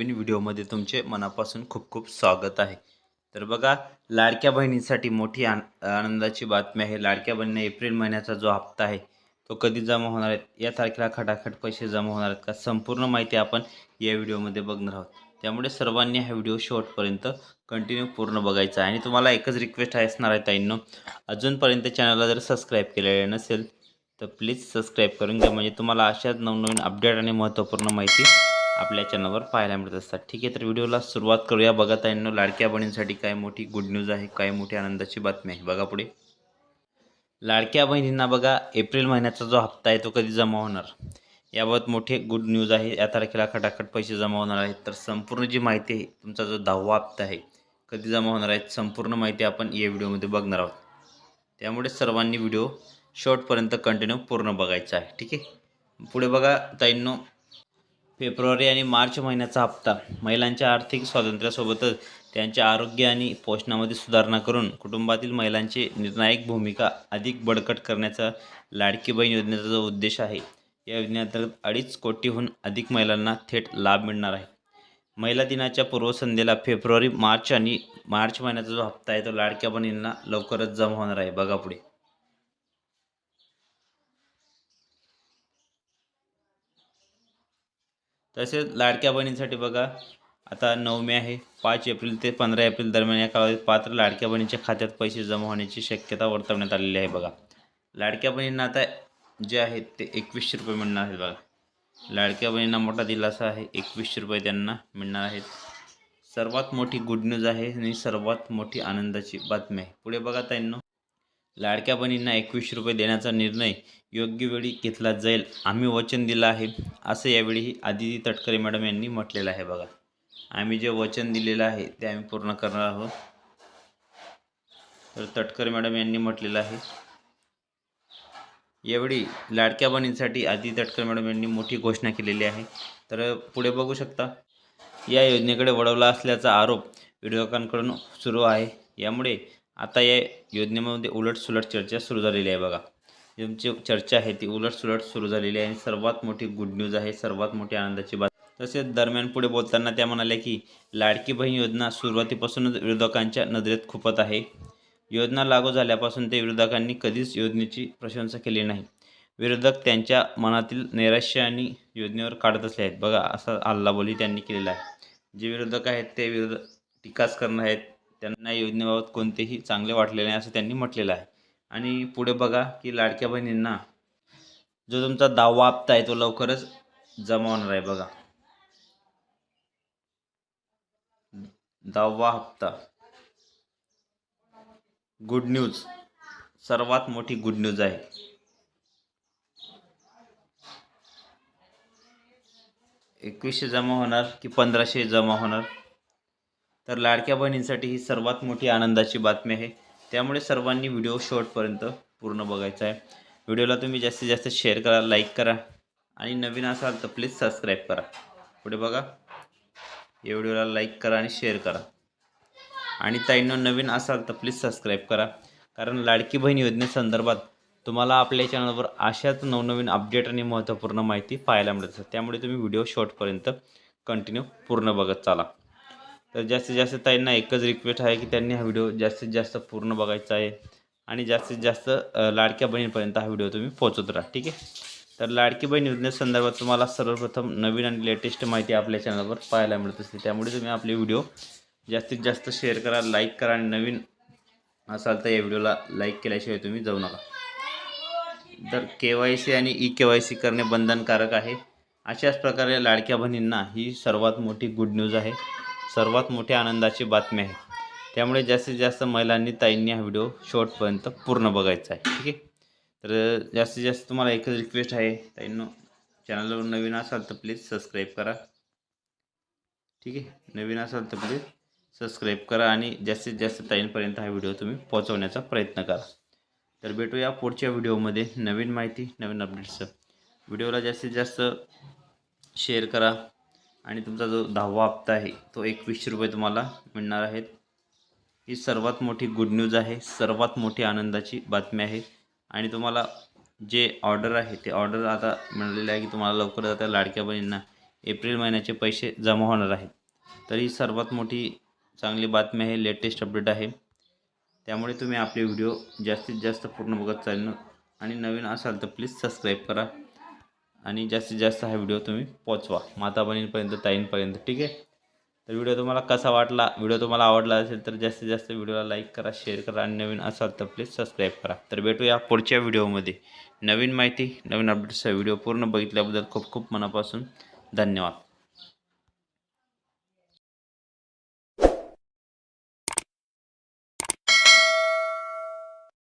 नवीन व्हिडिओमध्ये तुमचे मनापासून खूप खूप स्वागत आहे. तर बघा लाडक्या बहिणींसाठी मोठी आन आनंदाची बातमी आहे. लाडक्या बहिणीने एप्रिल महिन्याचा जो हप्ता आहे तो कधी जमा होणार आहे या तारखेला खटाखट पैसे जमा होणार आहेत का संपूर्ण माहिती आपण या व्हिडिओमध्ये बघणार आहोत. त्यामुळे सर्वांनी हा व्हिडिओ शेवटपर्यंत कंटिन्यू पूर्ण बघायचा आहे. आणि तुम्हाला एकच रिक्वेस्ट आहे असणार आहे ताईंनो अजूनपर्यंत चॅनलला जर सबस्क्राईब केलेले नसेल तर प्लीज सबस्क्राईब करून घ्या. म्हणजे तुम्हाला अशाच नवनवीन अपडेट आणि महत्त्वपूर्ण माहिती आपल्या चॅनलवर पाहायला मिळत असतात. ठीक आहे तर व्हिडिओला सुरुवात करूया. बघा ताईंनो लाडक्या बहिणींसाठी काय मोठी गुड न्यूज आहे काय मोठी आनंदाची बातमी आहे. बघा पुढे. लाडक्या बहिणींना बघा एप्रिल महिन्याचा जो हप्ता आहे तो कधी जमा होणार? याबाबत मोठी गुड न्यूज आहे. या तारखेला खटाखट पैसे जमा होणार आहेत. तर संपूर्ण जी माहिती आहे तुमचा जो दहावा हप्ता आहे कधी जमा होणार आहेत संपूर्ण माहिती आपण या व्हिडिओमध्ये बघणार आहोत. त्यामुळे सर्वांनी व्हिडिओ शॉर्टपर्यंत कंटिन्यू पूर्ण बघायचा आहे. ठीक आहे? पुढे बघा ताईंनो फेब्रुवारी आणि मार्च महिन्याचा हप्ता. महिलांच्या आर्थिक स्वातंत्र्यासोबतच त्यांच्या आरोग्य आणि पोषणामध्ये सुधारणा करून कुटुंबातील महिलांची निर्णायक भूमिका अधिक बळकट करण्याचा लाडकी बहीण योजनेचा जो उद्देश आहे या योजनेअंतर्गत अडीच कोटीहून अधिक महिलांना थेट लाभ मिळणार आहे. महिला दिनाच्या पूर्वसंध्येला फेब्रुवारी मार्च आणि मार्च महिन्याचा जो हप्ता आहे तो लाडक्या बहिणींना लवकरच जमा होणार आहे. बघा पुढे. तसेच लाडक्या बहिणींसाठी बघा आता नऊ मे आहे पाच एप्रिल ते पंधरा एप्रिल दरम्यान या कालावधीत पात्र लाडक्या बहिणीच्या खात्यात पैसे जमा होण्याची शक्यता वर्तवण्यात आलेली आहे बघा. लाडक्या बहिणींना आता जे आहेत ते एकवीसशे रुपये मिळणार आहेत बघा. लाडक्या बहिणींना मोठा दिलासा आहे एकवीसशे रुपये त्यांना मिळणार आहेत. सर्वात मोठी गुड न्यूज आहे आणि सर्वात मोठी आनंदाची बातमी आहे. पुढे बघा त्यांना लाडक्या बहिणींना एकवीसशे रुपये देण्याचा निर्णय योग्य वेळी घेतला जाईल आम्ही वचन दिलं आहे असं यावेळी आदिती तटकरे मॅडम यांनी म्हटलेलं आहे बघा. आम्ही जे वचन दिलेलं आहे ते आम्ही पूर्ण करणार आहोत. तर तटकरे मॅडम यांनी म्हटलेलं आहे. यावेळी लाडक्या बहिणींसाठी आदिती तटकरे मॅडम यांनी मोठी घोषणा केलेली आहे. तर पुढे बघू शकता या योजनेकडे वळवला असल्याचा आरोप विरोधकांकडून सुरू आहे. यामुळे आता या योजनेमध्ये उलटसुलट चर्चा सुरू झालेली आहे बघा. तुमची चर्चा आहे ती उलटसुलट सुरू झालेली आहे आणि सर्वात मोठी गुड न्यूज आहे सर्वात मोठी आनंदाची बात तसेच दरम्यान पुढे बोलताना त्या म्हणाल्या की लाडकी बहीण योजना सुरुवातीपासूनच विरोधकांच्या नजरेत खुपत आहे. योजना लागू झाल्यापासून ते विरोधकांनी कधीच योजनेची प्रशंसा केली नाही. विरोधक त्यांच्या मनातील नैराश्य आणि योजनेवर काढत असले आहेत. बघा असा हल्लाबोली त्यांनी केलेला आहे. जे विरोधक आहेत ते विरोध टीकाच करणार आहेत. त्यांना योजनेबाबत कोणतेही चांगले वाटले नाही असं त्यांनी म्हटलेलं आहे. आणि पुढे बघा की लाडक्या बहिणींना जो तुमचा दहावा हप्ता आहे तो लवकरच जमा होणार आहे बघा. दहावा हप्ता गुड न्यूज सर्वात मोठी गुड न्यूज आहे. एकवीसशे जमा होणार की पंधराशे जमा होणार? तर लाडक्या बहिणींसाठी ही सर्वात मोठी आनंदाची बातमी आहे. त्यामुळे सर्वांनी व्हिडिओ शॉर्टपर्यंत पूर्ण बघायचा आहे. व्हिडिओला तुम्ही जास्तीत जास्त शेअर करा लाईक करा आणि नवीन असाल तर प्लीज सबस्क्राईब करा. पुढे बघा. या व्हिडिओला लाईक करा आणि शेअर करा. आणि ताईंनो नवीन असाल तर प्लीज सबस्क्राईब करा. कारण लाडकी बहीण योजनेसंदर्भात तुम्हाला आपल्या चॅनलवर अशाच नवनवीन अपडेट आणि महत्त्वपूर्ण माहिती पाहायला मिळत असते त्यामुळे तुम्ही व्हिडिओ शॉर्टपर्यंत कंटिन्यू पूर्ण बघत चाला. तर जास्तीत जास्त ताईंना एकच रिक्वेस्ट आहे की त्यांनी हा व्हिडिओ जास्तीत जास्त पूर्ण बघायचा आहे. आणि जास्तीत जास्त लाडक्या बहिणीपर्यंत हा व्हिडिओ तुम्ही पोहोचत राहा ठीक आहे? तर लाडकी बहीण योजनेसंदर्भात तुम्हाला सर्वप्रथम नवीन आणि लेटेस्ट माहिती आपल्या चॅनलवर पाहायला मिळत असते. त्यामुळे तुम्ही आपले व्हिडिओ जास्तीत जास्त शेअर करा लाईक करा आणि नवीन असाल तर या व्हिडिओला लाईक केल्याशिवाय तुम्ही जाऊ नका. तर के वाय सी आणि ई के वाय सी करणे बंधनकारक आहे. अशाच प्रकारे लाडक्या बहिणींना ही सर्वात मोठी गुड न्यूज आहे. सर्वात मोठी आनंदाची बातमी आहे. त्यामुळे जास्तीत जास्त महिलांनी ताईंनी हा व्हिडिओ शेवटपर्यंत पूर्ण बघायचा आहे. ठीक आहे? तर जास्तीत जास्त तुम्हाला एकच रिक्वेस्ट आहे. ताईंनो चॅनलवर नवीन असाल तर प्लीज सबस्क्राईब करा. ठीक आहे? नवीन असाल तर प्लीज सबस्क्राईब करा आणि जास्तीत जास्त ताईंपर्यंत हा व्हिडिओ तुम्ही पोहोचवण्याचा प्रयत्न करा. तर भेटूया पुढच्या व्हिडिओमध्ये. नवीन माहिती नवीन अपडेट्स व्हिडिओला जास्तीत जास्त शेअर करा. आणि तुमचा जो दहावा हप्ता आहे तो एकवीसशे रुपये तुम्हाला मिळणार आहेत. ही सर्वात मोठी गुड न्यूज आहे सर्वात मोठी आनंदाची बातमी आहे. आणि तुम्हाला जे ऑर्डर आहे ते ऑर्डर आता मिळालेले आहे की तुम्हाला लवकरच आता लाडक्या बहिणींना एप्रिल महिन्याचे पैसे जमा होणार आहेत. तर ही सर्वात मोठी चांगली बातमी आहे लेटेस्ट अपडेट आहे. त्यामुळे तुम्ही आपले व्हिडिओ जास्तीत जास्त पूर्ण बघत चालणं. आणि नवीन असाल तर प्लीज सबस्क्राईब करा. आणि जास्तीत जास्त हा व्हिडिओ तुम्ही पोचवा. माता बहिणींपर्यंत ताईंपर्यंत ठीक आहे? तर व्हिडिओ तुम्हाला कसा वाटला व्हिडिओ तुम्हाला आवडला असेल तर जास्तीत जास्त व्हिडिओला लाईक करा शेअर करा आणि नवीन असाल तर प्लीज सबस्क्राईब करा. तर भेटूया पुढच्या व्हिडिओमध्ये. नवीन माहिती नवीन अपडेट्सचा व्हिडिओ पूर्ण बघितल्याबद्दल खूप खूप मनापासून धन्यवाद.